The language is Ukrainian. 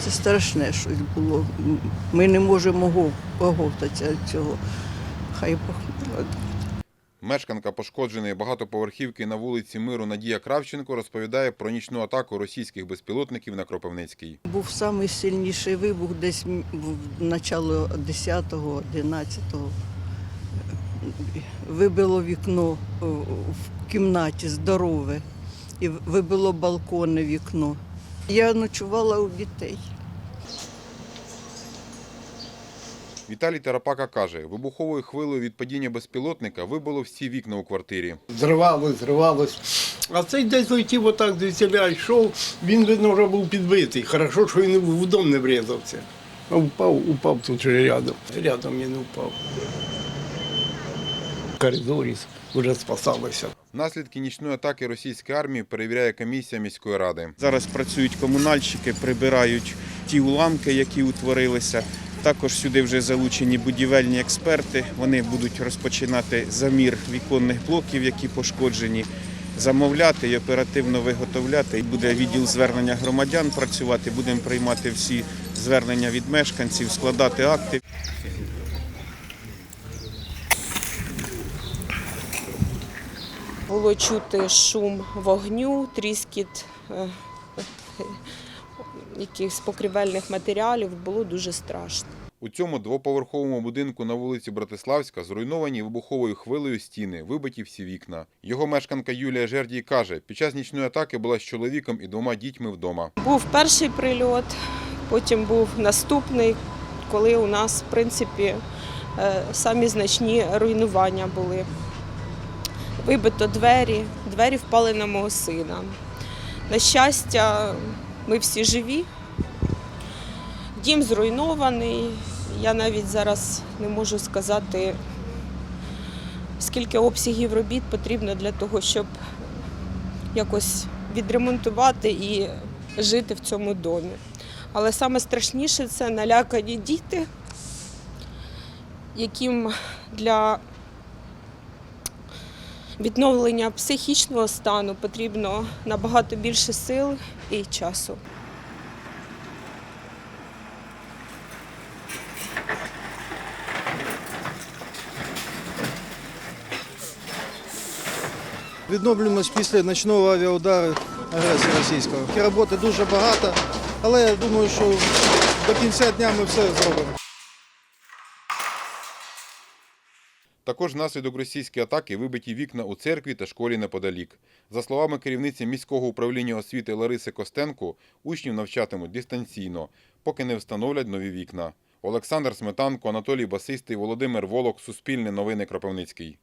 Це страшне щось було. Ми не можемо гов- оговтатися від цього. Хай Бог. Мешканка пошкодженої багатоповерхівки на вулиці Миру Надія Кравченко розповідає про нічну атаку російських безпілотників на Кропивницький. Був найсильніший вибух десь в начало 10-го, 11-го. Вибило вікно в кімнаті здорове і вибило балконне вікно. Я ночувала у дітей. Віталій Тарапака каже, вибуховою хвилею від падіння безпілотника вибило всі вікна у квартирі. Зривалось, зривалось. А цей десь летів отак звідсіля йшов, він, видно, вже був підбитий. Хорошо, що він в дом не врізався. А впав, упав тут же рядом. Рядом він упав. Коридорі вже спасалися. Наслідки нічної атаки російської армії перевіряє комісія міської ради. Зараз працюють комунальщики, прибирають ті уламки, які утворилися. Також сюди вже залучені будівельні експерти. Вони будуть розпочинати замір віконних блоків, які пошкоджені, замовляти і оперативно виготовляти. І Буде відділ звернення громадян працювати. Будемо приймати всі звернення від мешканців, складати акти. Було чути шум вогню, тріскіт е, якихось покрівельних матеріалів. Було дуже страшно. У цьому двоповерховому будинку на вулиці Братиславська зруйновані вибуховою хвилею стіни, вибиті всі вікна. Його мешканка Юлія Жердій каже, під час нічної атаки була з чоловіком і двома дітьми вдома. Був перший прильот, потім був наступний, коли у нас, в принципі, е, самі значні руйнування були. Вибито двері, двері впали на мого сина. На щастя, ми всі живі. Дім зруйнований. Я навіть зараз не можу сказати, скільки обсягів робіт потрібно для того, щоб якось відремонтувати і жити в цьому домі. Але саме страшніше це налякані діти, яким для відновлення психічного стану потрібно набагато більше сил і часу. Відновлюємось після ночного авіаудару агресії російського. Роботи дуже багато, але я думаю, що до кінця дня ми все зробимо. Також внаслідок російської атаки вибиті вікна у церкві та школі неподалік. За словами керівниці міського управління освіти Лариси Костенко, учнів навчатимуть дистанційно, поки не встановлять нові вікна. Олександр Сметанко, Анатолій Басистий, Володимир Волок, Суспільне новини Кропивницький.